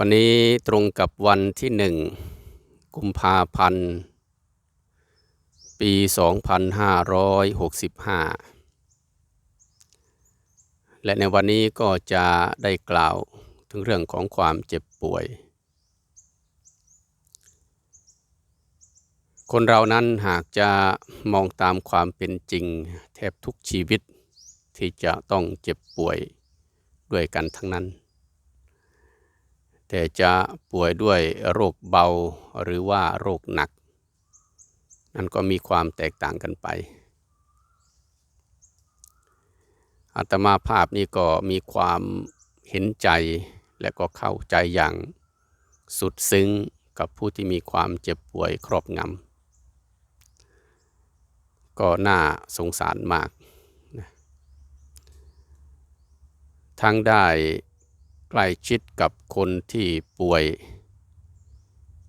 วันนี้ตรงกับวันที่หนึ่งกุมภาพันธ์ ปี 2565 และในวันนี้ก็จะได้กล่าวถึงเรื่องของความเจ็บป่วย คนเรานั้นหากจะมองตามความเป็นจริง แทบทุกชีวิตที่จะต้องเจ็บป่วยด้วยกันทั้งนั้น แต่จะป่วยด้วยโรคเบาหรือว่าโรคหนัก นั่นก็มีความแตกต่างกันไปอาตมาภาพนี้ก็มีความเห็นใจและก็เข้าใจอย่างสุดซึ้งกับผู้ที่มีความเจ็บป่วยครอบงำก็น่าสงสารมากนะทั้งได้ ใกล้ชิดกับคนที่ป่วย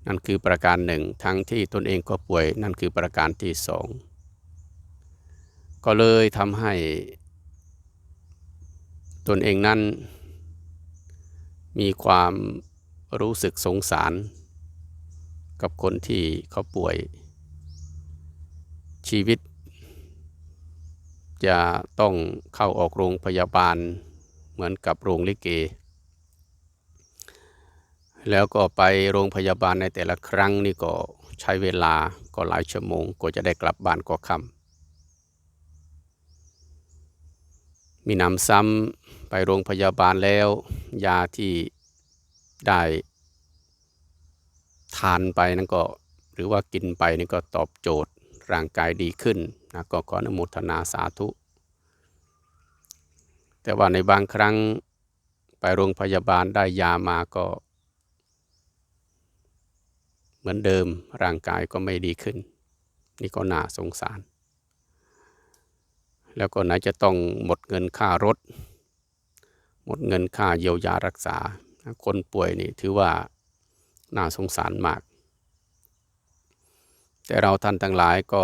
นั่นคือประการหนึ่ง ทั้งที่ตนเองก็ป่วย นั่นคือประการที่สอง ก็เลยทำให้ตนเองนั้น มีความรู้สึกสงสาร กับคนที่เขาป่วย ชีวิต จะต้องเข้าออกโรงพยาบาลเหมือนกับโรงลิเก แล้วก็ไปโรงพยาบาลในแต่ละครั้งนี่ก็ใช้เวลาก็หลายชั่วโมงก็จะได้กลับบ้านก็ค่ำมีนำซ้ำไปโรงพยาบาลแล้ว ยาที่ได้ทานไปนั่นก็หรือว่ากินไปนี่ก็ตอบโจทย์ร่างกายดีขึ้นนะก็ขออนุโมทนาสาธุ แต่ว่าในบางครั้งไปโรงพยาบาลได้ยามาก็ มือนเดิมร่างกายก็ไม่ดีขึ้น นี่ก็น่าสงสาร แล้วก็ไหนจะต้องหมดเงินค่ารถ หมดเงินค่าเยียวยารักษา คนป่วยนี่ถือว่าน่าสงสารมาก แต่เราท่านทั้งหลายก็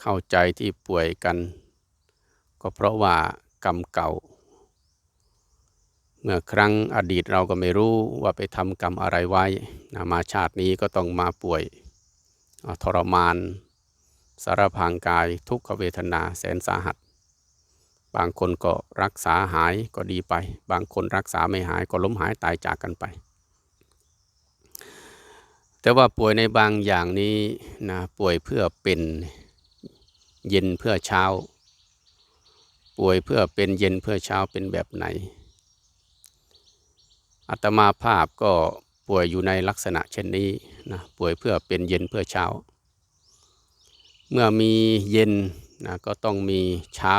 เข้าใจที่ป่วยกัน ก็เพราะว่ากรรมเก่า เมื่อครั้งอดีตเราก็ไม่รู้ว่าไปทำกรรมอะไรไว้นะมาชาตินี้ก็ต้องมาป่วยทรมาน สารพางกายทุกขเวทนาแสนสาหัส บางคนก็รักษาหายก็ดีไป บางคนรักษาไม่หายก็ล้มหายตายจากกันไป แต่ว่าป่วยในบางอย่างนี้นะป่วยเพื่อเป็นเย็นเพื่อเช้า ป่วยเพื่อเป็นเย็นเพื่อเช้าเป็นแบบไหน อาตมาภาพก็ป่วยอยู่ในลักษณะเช่นนี้นะป่วยเพื่อเป็นเย็นเพื่อเช้า เมื่อมีเย็นนะก็ต้องมีเช้า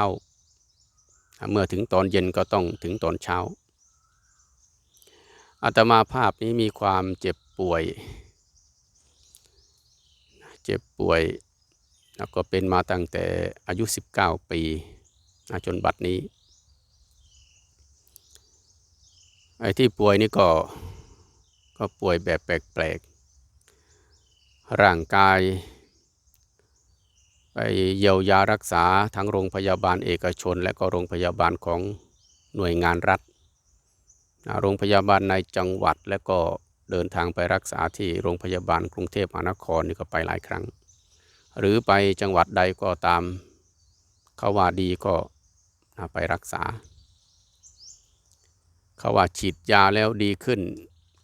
เมื่อถึงตอนเย็นก็ต้องถึงตอนเช้าอาตมาภาพนี้มีความเจ็บป่วย เจ็บป่วยแล้วก็เป็นมาตั้งแต่อายุ 19 ปีจนบัดนี้ ไอ้ที่ป่วยนี่ก็ก็ป่วยแบบแปลกๆ ร่างกาย ไปเยียวยารักษาทั้งโรงพยาบาลเอกชน และก็โรงพยาบาลของหน่วยงานรัฐ โรงพยาบาลในจังหวัดและก็เดินทางไปรักษาที่โรงพยาบาลกรุงเทพมหานครนี่ก็ไปหลายครั้ง หรือไปจังหวัดใดก็ตามเขาว่าดีก็ไปรักษา เขาว่าฉีดยาแล้วดีขึ้น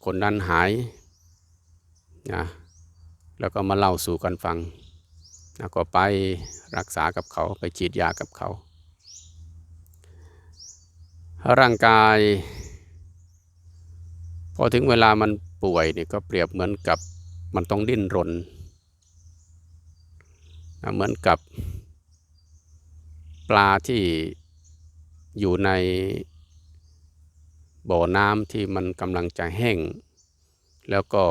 คนนั้นหายนะแล้วก็มาเล่าสู่กันฟังนะก็ไปรักษากับเขาไปฉีดยากับเขา ร่างกาย พอถึงเวลามันป่วยนี่ก็เปรียบเหมือนกับมันต้องดิ้นรนนะเหมือนกับปลาที่อยู่ใน บ่อน้ำที่มันกำลังจะแห้ง แล้วก็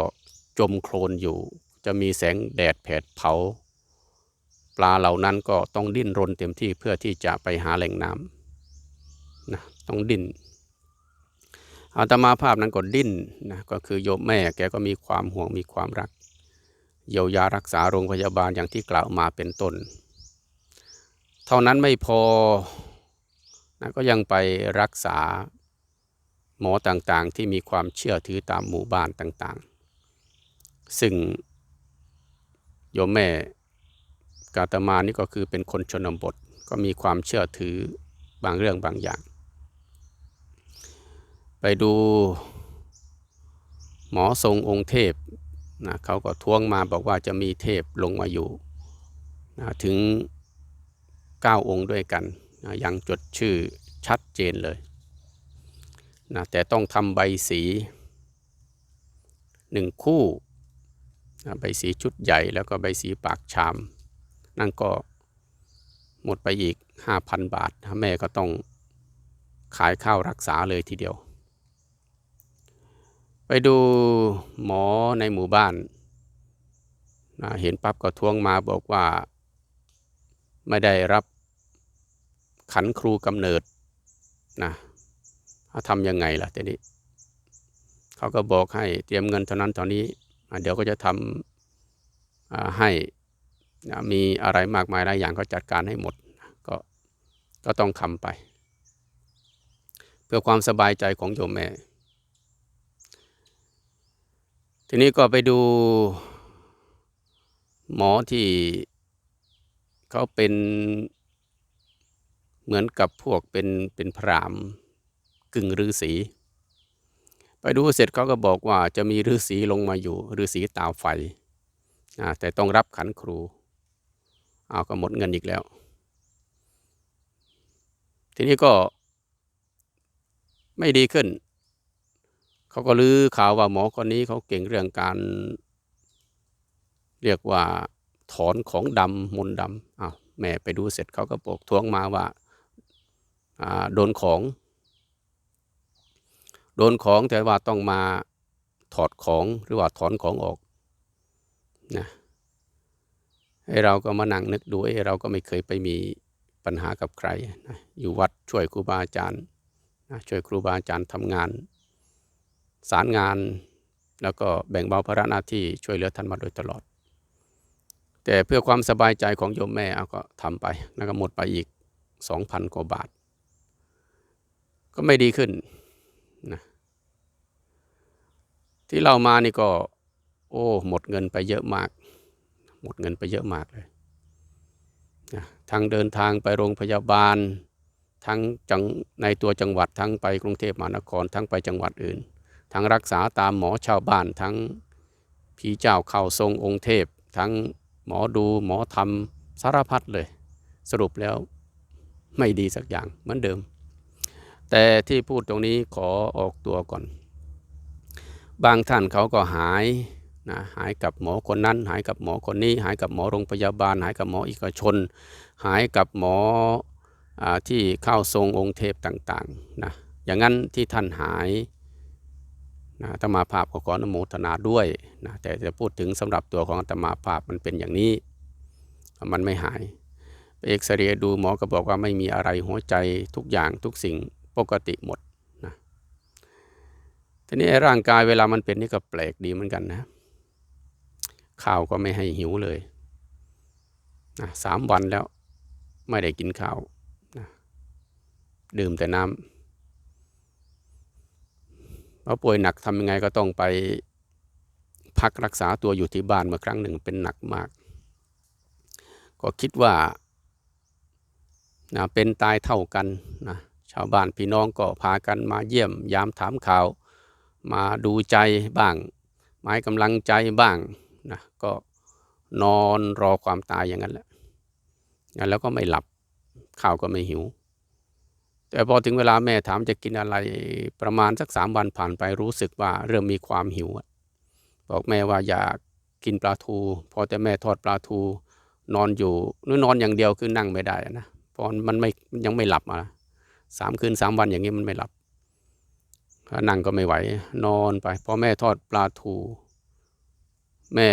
จมโคลนอยู่ จะมีแสงแดดแผดเผา ปลาเหล่านั้นก็ต้องดิ้นรนเต็มที่เพื่อที่จะไปหาแหล่งน้ำนะต้องดิ้นอาตมาภาพนั้นก็ดิ้นนะก็คือโยมแม่แกก็มีความห่วงมีความรัก เยียวยารักษาโรงพยาบาลอย่างที่กล่าวมาเป็นต้น เท่านั้นไม่พอนะก็ยังไปรักษา หมอต่างๆ ที่มีความเชื่อถือตามหมู่บ้านต่างๆ ซึ่งโยมแม่กาตมานี่ก็คือเป็นคนชนบทก็มีความเชื่อถือบางเรื่องบางอย่าง ไปดูหมอทรงองค์เทพนะเขาก็ท้วงมาบอกว่าจะมีเทพลงมาอยู่นะถึง 9 องค์ด้วยกันนะยังจดชื่อชัดเจนเลย นะแต่ต้องทำใบสีหนึ่งคู่นะใบสีชุดใหญ่แล้วก็ใบสีปากชาม นั่นก็หมดไปอีก 5,000 บาทแม่ก็ต้องขายข้าวรักษาเลยทีเดียว ไปดูหมอในหมู่บ้านนะเห็นปั๊บก็ทวงมาบอกว่า ไม่ได้รับขันครูกำเนิดนะ ทำยังไงล่ะทีนี้เขาก็บอกให้เตรียมเงินเท่านั้นเท่านี้ เดี๋ยวก็จะทำอ่าให้มีอะไรมากมายหลายอย่างก็จัดการให้หมดก็ก็ต้องทำไป เพื่อความสบายใจของโยมแม่ ทีนี้ก็ไปดูหมอที่เขาเป็นเหมือนกับพวกเป็นเป็นพราม กึ่งฤาษีไปดูเสร็จเขาก็บอกว่าจะมีฤาษีลงมาอยู่ฤาษีตาไฟแต่ต้องรับขันครูเอาก็หมดเงินอีกแล้ว ทีนี้ก็ไม่ดีขึ้น เขาก็ลือข่าวว่าหมอคนนี้เขาเก่งเรื่องการเรียกว่าถอนของดำมนดำอ้าวแม่ไปดูเสร็จเขาก็บอกทวงมาว่าโดนของ ดนของแต่ว่าต้องมาถอดของหรือว่าถอนของออกนะให้เราก็มานั่งนึกดูเอ้เราก็ไม่เคยไปมีปัญหากับใครนะอยู่วัดช่วยครูบาอาจารย์นะช่วยครูบาอาจารย์ทำงาน สารงาน แล้วก็แบ่งเบาภาระหน้าที่ช่วยเหลือท่านมาโดยตลอด แต่เพื่อความสบายใจของโยมแม่เอาก็ทำไปแล้วก็หมดไปอีกสองพันกว่าบาท ก็ไม่ดีขึ้นนะ ที่เรามานี่ก็ โอ้ หมดเงินไปเยอะมาก หมดเงินไปเยอะมากเลยนะทั้งเดินทางไปโรงพยาบาล ทั้งจังในตัวจังหวัดทั้งไปกรุงเทพมหานครทั้งไปจังหวัดอื่น ทั้งรักษาตามหมอชาวบ้านทั้งผีเจ้าเข้าทรงองค์เทพ ทั้งหมอดูหมอทำสารพัดเลย สรุปแล้วไม่ดีสักอย่างเหมือนเดิม แต่ที่พูดตรงนี้ขอออกตัวก่อน บางท่านเขาก็หายนะหายกับหมอคนนั้น หายกับหมอคนนี้ หายกับหมอโรงพยาบาล หายกับหมอเอกชน หายกับหมออที่เข้าทรงองค์เทพต่างๆนะอย่างนั้นที่ท่านหายนะอาตมาภาพก็ขออนุโมทนาด้วยนะแต่จะพูดถึงสำหรับตัวของอาตมาภาพมันเป็นอย่างนี้ มันไม่หายไปเอกซเรย์ดูหมอก็บอกว่าไม่มีอะไรหัวใจทุกอย่างทุกสิ่งปกติหมด ทีนี้ร่างกายเวลามันเป็นนี่ก็แปลกดีเหมือนกันนะ ข้าวก็ไม่ให้หิวเลยนะสามวันแล้วไม่ได้กินข้าวนะดื่มแต่น้ำพอป่วยหนักทำยังไงก็ต้องไปพักรักษาตัวอยู่ที่บ้านเมื่อครั้งหนึ่งเป็นหนักมาก ก็คิดว่านะเป็นตายเท่ากันนะชาวบ้านพี่น้องก็พากันมาเยี่ยม ยามถามข่าว มาดูใจบ้างมาให้กำลังใจบ้างนะก็นอนรอความตายอย่างนั้นแหละแล้วก็ไม่หลับข้าวก็ไม่หิว แต่พอถึงเวลาแม่ถามจะกินอะไรประมาณสักสามวันผ่านไปรู้สึกว่าเริ่มมีความหิวบอกแม่ว่าอยากกินปลาทู พอแต่แม่ทอดปลาทู นอนอยู่นึกนอนอย่างเดียวคือนั่งไม่ได้นะเพราะมันไม่ยังไม่หลับมาสามคืนสามวันอย่างนี้มันไม่หลับ นั่งก็ไม่ไหว นอนไปพอแม่ทอดปลาทู แม่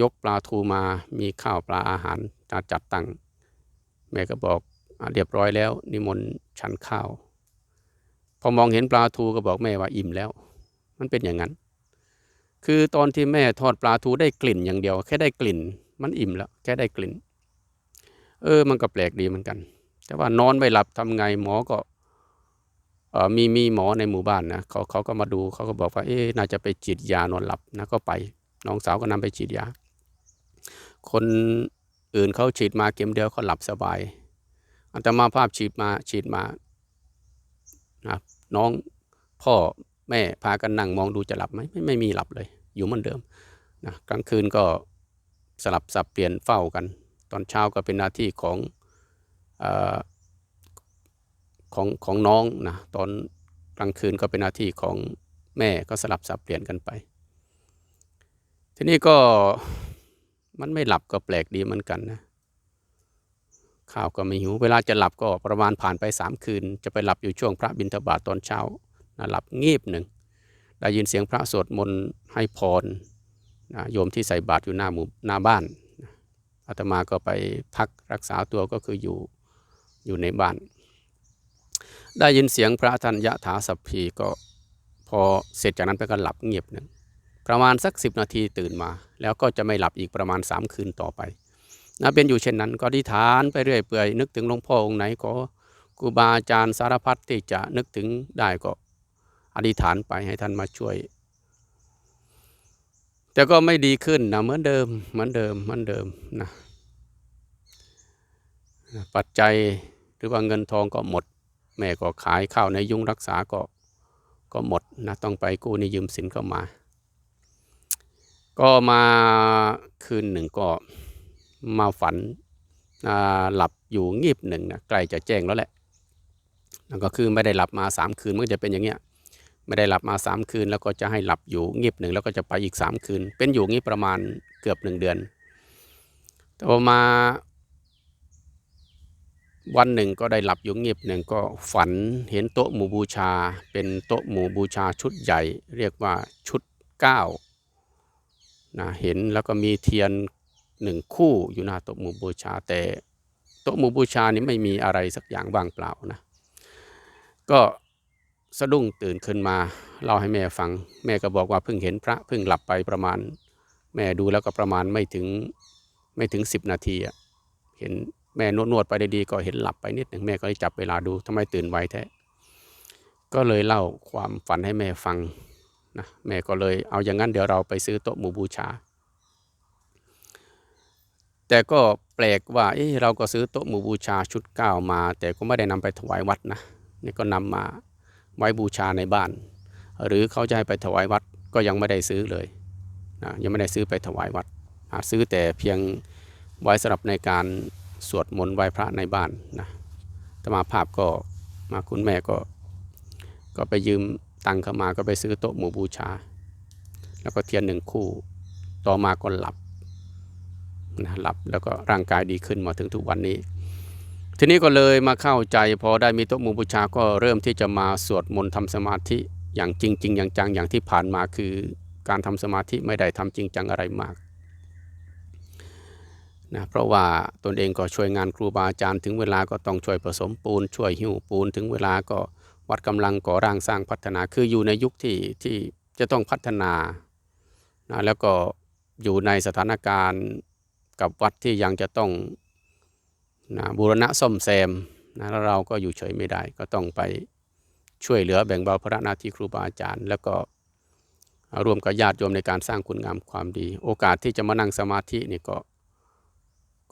ยกปลาทูมามีข้าวปลาอาหารจะจัดตั้ง แม่ก็บอกอเรียบร้อยแล้ว นิมนต์ฉันข้าว พอมองเห็นปลาทูก็บอกแม่ว่าอิ่มแล้ว มันเป็นอย่างนั้น คือตอนที่แม่ทอดปลาทูได้กลิ่นอย่างเดียว แค่ได้กลิ่น มันอิ่มแล้วแค่ได้กลิ่น เออ มันก็แปลกดีเหมือนกัน แต่ว่านอนไม่หลับทำไงหมอก็ มีมีหมอในหมู่บ้านนะเขาเขาก็มาดูเขาก็บอกว่าเอ๊ะน่าจะไปฉีดยานอนหลับนะก็ไปน้องสาวก็นำไปฉีดยา คนอื่นเขาฉีดมาเข็มเดียวเขาหลับสบายอัตมาภาพฉีดมาฉีดมานะน้องพ่อแม่พากันนั่งมองดูจะหลับไหมไม่ไม่มีหลับเลย อยู่เหมือนเดิมนะกลางคืนก็สลับสับเปลี่ยนเฝ้ากัน ตอนเช้าก็เป็นหน้าที่ของอ ของของน้องนะตอนกลางคืนก็เป็นหน้าที่ของแม่ก็สลับสับเปลี่ยนกันไป ทีนี้ก็มันไม่หลับก็แปลกดีเหมือนกันนะข้าวก็ไม่หิว เวลาจะหลับก็ประมาณผ่านไปสามคืน จะไปหลับอยู่ช่วงพระบิณฑบาตตอนเช้านะหลับงีบหนึ่งได้ยินเสียงพระสวดมนต์ให้พรนะโยมที่ใส่บาตรอยู่หน้าหมู่หน้าบ้านอาตมาก็ไปพักรักษาตัวก็คืออยู่อยู่ในบ้าน ได้ยินเสียงพระทันยะถาสัพพีก็พอเสร็จจากนั้นไปก็หลับเงียบหนึ่งประมาณสักสิบนาทีตื่นมา แล้วก็จะไม่หลับอีกประมาณสามคืนต่อไปนะเป็นอยู่เช่นนั้น ก็อธิษฐานไปเรื่อยเปื่อยนึกถึงหลวงพ่อองค์ไหนก็ครูบาอาจารย์สารพัดที่จะนึกถึงได้ก็อธิษฐานไปให้ท่านมาช่วย แต่ก็ไม่ดีขึ้นนะเหมือนเดิมเหมือนเดิมเหมือนเดิมนะนะปัจจัยหรือว่าเงินทองก็หมด แม่ก็ขายข้าวในยุงรักษาก็ก็หมดนะต้องไปกู้นี่ยืมสินเข้ามา ก็มาคืนหนึ่งก็มาฝันหลับอยู่งีบหนึ่งนะใกล้จะแจ้งแล้วแหละแล้วก็คือไม่ได้หลับมาสามคืนมันจะเป็นอย่างเงี้ยไม่ได้หลับมาสามคืน แล้วก็จะให้หลับอยู่งีบหนึ่งแล้วก็จะไปอีกสามคืน เป็นอยู่งี้ประมาณเกือบหนึ่งเดือนต่อมา วันหนึ่งก็ได้หลับอยู่เงียบหนึ่งก็ฝันเห็นโต๊ะหมู่บูชา เป็นโต๊ะหมู่บูชาชุดใหญ่ เรียกว่าชุดเก้านะเห็นแล้วก็มีเทียนหนึ่งคู่อยู่หน้าโต๊ะหมู่บูชา แต่โต๊ะหมู่บูชานี้ไม่มีอะไรสักอย่างว่างเปล่านะก็สะดุ้งตื่นขึ้นมาเล่าให้แม่ฟัง แม่ก็บอกว่าเพิ่งเห็นพระเพิ่งหลับไปประมาณ แม่ดูแล้วก็ประมาณไม่ถึงไม่ถึงสิบนาทีอะเห็น แม่นวดนวดๆไปดีๆก็เห็นหลับไปนิดหนึ่งแม่ก็เลยจับเวลาดูทำไมตื่นไวแท้ก็เลยเล่าความฝันให้แม่ฟังนะแม่ก็เลยเอาอย่างนั้นเดี๋ยวเราไปซื้อโต๊ะหมู่บูชา แต่ก็แปลกว่าเอ๊ะเราก็ซื้อโต๊ะหมู่บูชาชุดเก้ามา แต่ก็ไม่ได้นำไปถวายวัดนะนี่ก็นำมาไว้บูชาในบ้าน หรือเขาจะให้ไปถวายวัดก็ยังไม่ได้ซื้อเลยนะยังไม่ได้ซื้อไปถวายวัดหาซื้อแต่เพียงไว้สำหรับในการ สวดมนต์ไหว้พระในบ้านนะธรรมาภาพก็มาคุณแม่ก็ ก็ไปยืมตังเข้ามาก็ไปซื้อโต๊ะหมู่บูชา แล้วก็เทียนหนึ่งคู่ ต่อมาก็หลับนะหลับแล้วก็ร่างกายดีขึ้นมาถึงทุกวันนี้ ทีนี้ก็เลยมาเข้าใจพอได้มีโต๊ะหมู่บูชาก็เริ่มที่จะมาสวดมนต์ทำสมาธิอย่างจริงจริงอย่างจังอย่างที่ผ่านมาคือ การทำสมาธิไม่ได้ทำจริงจังอะไรมาก นะเพราะว่าตนเองก็ช่วยงานครูบาอาจารย์ ถึงเวลาก็ต้องช่วยผสมปูน ช่วยหิ้วปูน ถึงเวลาก็วัดกำลังก่อร่างสร้างพัฒนาคืออยู่ในยุคที่ที่จะต้องพัฒนานะแล้วก็อยู่ในสถานการณ์กับวัดที่ยังจะต้องนะบูรณะซ่อมแซมนะแล้วเราก็อยู่เฉยไม่ได้ ก็ต้องไปช่วยเหลือแบ่งเบาภาระหน้าที่ครูบาอาจารย์ แล้วก็ร่วมกับญาติโยมในการสร้างคุณงามความดี โอกาสที่จะมานั่งสมาธินี่ก็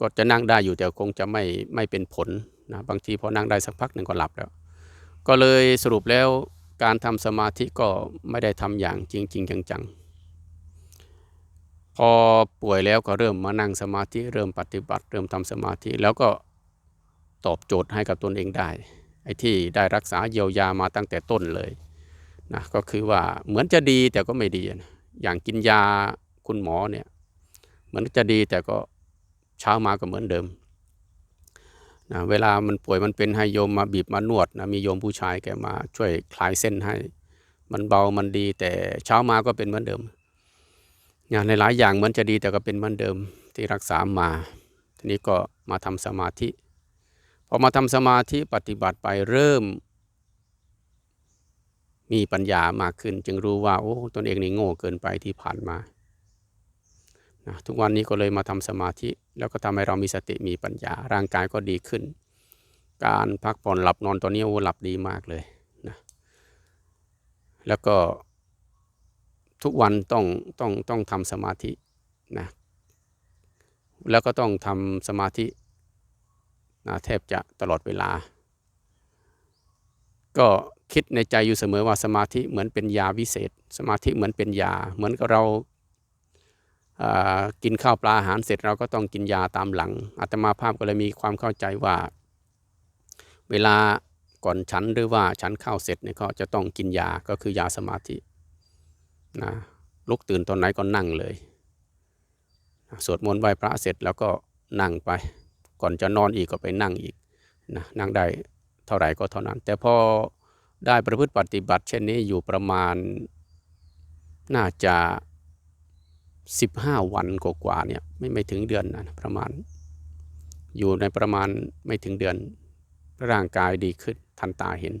ก็จะนั่งได้อยู่แต่คงจะไม่ไม่เป็นผลนะบางทีพอนั่งได้สักพักหนึ่งก็หลับแล้ว ก็เลยสรุปแล้วการทำสมาธิก็ไม่ได้ทำอย่างจริงจริงจังๆ พอป่วยแล้วก็เริ่มมานั่งสมาธิเริ่มปฏิบัติ เริ่มทำสมาธิแล้วก็ตอบโจทย์ให้กับตนเองได้ ไอ้ที่ได้รักษาเยียวยามาตั้งแต่ต้นเลยนะก็คือว่าเหมือนจะดีแต่ก็ไม่ดีนะอย่างกินยาคุณหมอเนี่ยเหมือนจะดีแต่ก็ เช้ามาก็เหมือนเดิมนะเวลามันป่วยมันเป็นให้โยมมาบีบมานวดนะมีโยมผู้ชายแกมาช่วยคลายเส้นให้ มันเบามันดีแต่เช้ามาก็เป็นเหมือนเดิมอย่างหลายอย่างเหมือนจะดีแต่ก็เป็นเหมือนเดิมที่รักษามา ทีนี้ก็มาทำสมาธิพอมาทำสมาธิปฏิบัติไปเริ่ม มีปัญญามากขึ้น จึงรู้ว่าโอ้ตนเองนี่โง่เกินไปที่ผ่านมา นะทุกวันนี้ก็เลยมาทำสมาธิ แล้วก็ทำให้เรามีสติมีปัญญา ร่างกายก็ดีขึ้น การพักผ่อนหลับนอนตอนนี้โอ้หลับดีมากเลยนะแล้วก็ทุกวันต้องต้องต้องทำสมาธินะแล้วก็ต้องทำสมาธินะแทบจะตลอดเวลา ก็คิดในใจอยู่เสมอว่าสมาธิเหมือนเป็นยาวิเศษ สมาธิเหมือนเป็นยา เหมือนกับเรา กินข้าวปลาอาหารเสร็จเราก็ต้องกินยาตามหลังอาตมาภาพก็เลยมีความเข้าใจว่า เวลาก่อนฉันหรือว่าฉันข้าวเสร็จเนี่ยก็จะต้องกินยาก็คือยาสมาธินะลุกตื่นตอนไหนก็นั่งเลยสวดมนต์ไหว้พระเสร็จแล้วก็นั่งไป ก่อนจะนอนอีกก็ไปนั่งอีกนะนั่งได้เท่าไหร่ก็เท่านั้น แต่พอได้ประพฤติปฏิบัติ เช่นนี้อยู่ประมาณน่าจะ 15วันกว่าๆเนี่ยไม่ไม่ถึงเดือนนะประมาณ อยู่ในประมาณไม่ถึงเดือน ร่างกายดีขึ้นทันตาเห็น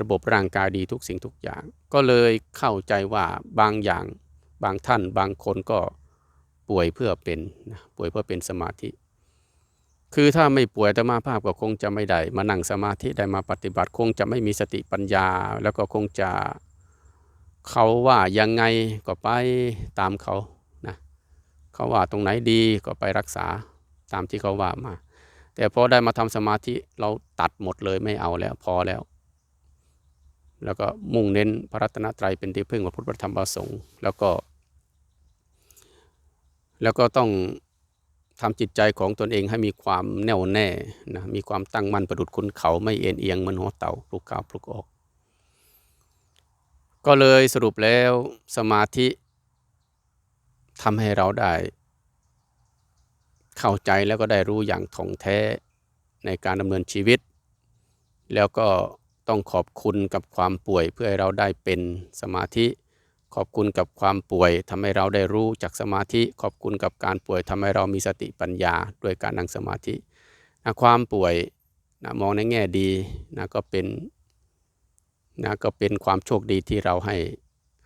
ระบบร่างกายดีทุกสิ่งทุกอย่าง ก็เลยเข้าใจว่าบางอย่างบางท่านบางคนก็ป่วยเพื่อเป็นนะป่วยเพื่อเป็นสมาธิ คือถ้าไม่ป่วยแต่มาภาพก็คงจะไม่ได้มานั่งสมาธิได้มาปฏิบัติคงจะไม่มีสติปัญญา แล้วก็คงจะเขาว่ายังไงก็ไปตามเขา เขาว่าตรงไหนดีก็ไปรักษาตามที่เขาว่ามา แต่พอได้มาทำสมาธิเราตัดหมดเลยไม่เอาแล้วพอแล้ว แล้วก็มุ่งเน้นพระรัตนตรัยเป็นที่พึ่งของพุทธธรรมประสงค์แล้วก็ แล้วก็ต้องทำจิตใจของตนเองให้มีความแน่วแน่นะมีความตั้งมั่นประดุดคุณเขาไม่เอ็นเอียงเหมือนหัวเต่าปลุกข้าวปลุกออก ก็เลยสรุปแล้วสมาธิ ทำให้เราได้ เข้าใจแล้วก็ได้รู้อย่างถ่องแท้ในการดำเนินชีวิต แล้วก็ต้องขอบคุณกับความป่วยเพื่อให้เราได้เป็นสมาธิ ขอบคุณกับความป่วยทำให้เราได้รู้จากสมาธิ ขอบคุณกับการป่วยทำให้เรามีสติปัญญาด้วยการนั่งสมาธินะความป่วยนะมองในแง่ดีนะก็เป็นนะก็เป็นความโชคดีที่เราให้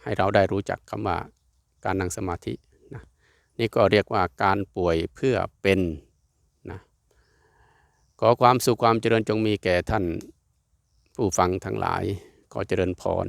ให้เราได้รู้จักคำว่าการนั่งสมาธิ นี่ก็เรียกว่าการป่วยเพื่อเป็นนะขอความสุขความเจริญจงมีแก่ท่านผู้ฟังทั้งหลาย ขอเจริญพร